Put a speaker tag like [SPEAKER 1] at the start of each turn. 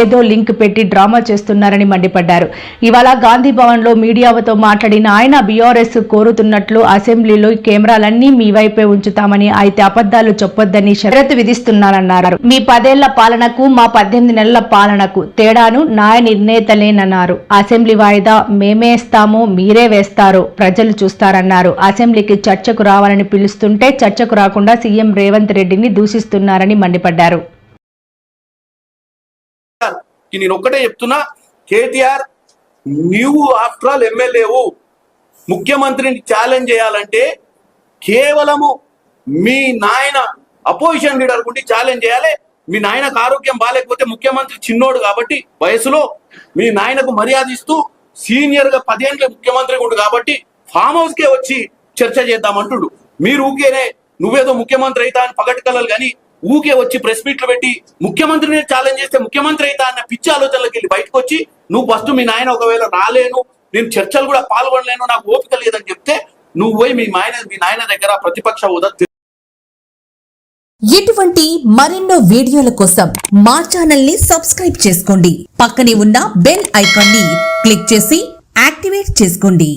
[SPEAKER 1] ఏదో లింక్ పెట్టి డ్రామా చేస్తున్నారని మండిపడ్డారు. ఇవాళ గాంధీ భవన్లో మీడియాతో మాట్లాడిన ఆయన బీఆర్ఎస్ కోరుతున్నట్లు అసెంబ్లీలో కెమెరాలన్నీ మీ వైపే ఉంచుతామని అయితే అబద్ధాలు చెప్పొద్దని షరతు విధిస్తున్నారన్నారు. మీ పదేళ్ళ పాలనకు మా పద్దెనిమిది నెలల పాలనకు తేడాను న్యాయ నిర్ణేతలేనన్నారు అసెంబ్లీ వాయిదా మేమేస్తాము మీరే వేస్తారు ప్రజలు చూస్తారన్నారు. అసెంబ్లీకి చర్చకు రావాలని పిలుస్తుంటే చర్చకు రాకుండా సీఎం రేవంత్ రెడ్డిని దూషిస్తున్నారని మండిపడ్డారు.
[SPEAKER 2] నేను ఒక్కటే చెప్తున్నా కేటీఆర్ నీవు ఆఫ్టర్ ఆల్ ఎమ్మెల్యేవు ముఖ్యమంత్రిని ఛాలెంజ్ చేయాలంటే కేవలము మీ నాయన అపోజిషన్ లీడర్ గుండి ఛాలెంజ్ చేయాలి. మీ నాయనకు ఆరోగ్యం బాగాలేకపోతే ముఖ్యమంత్రి చిన్నోడు కాబట్టి వయసులో మీ నాయనకు మర్యాద ఇస్తూ సీనియర్గా పదేండ్ల ముఖ్యమంత్రి ఉండు కాబట్టి ఫామ్ హౌస్ కే వచ్చి చర్చ చేద్దామంటుడు మీరు ఊకేనే నువ్వేదో ముఖ్యమంత్రి అవుతా అని పగటి కలలు కానీ ఊకే వచ్చి ప్రెస్ మీట్లు పెట్టి ముఖ్యమంత్రిని ఛాలెంజ్ చేస్తే ముఖ్యమంత్రి అయితే అన్న పిచ్చి ఆలోచనలోకి వెళ్ళి బయటకు వచ్చి నువ్వు ఫస్ట్ మీ నాయన ఒకవేళ రాలేను నేను చర్చలు కూడా పాల్గొనలేను నాకు ఓపిక లేదని చెప్తే నువ్వు పోయి మీ నాయన మీ నాయన దగ్గర ప్రతిపక్ష హోదా
[SPEAKER 3] ఇటువంటి మరెన్నో వీడియోల కోసం మా ఛానల్ని సబ్స్క్రైబ్ చేసుకోండి. పక్కనే ఉన్న బెల్ ఐకాన్ని క్లిక్ చేసి యాక్టివేట్ చేసుకోండి.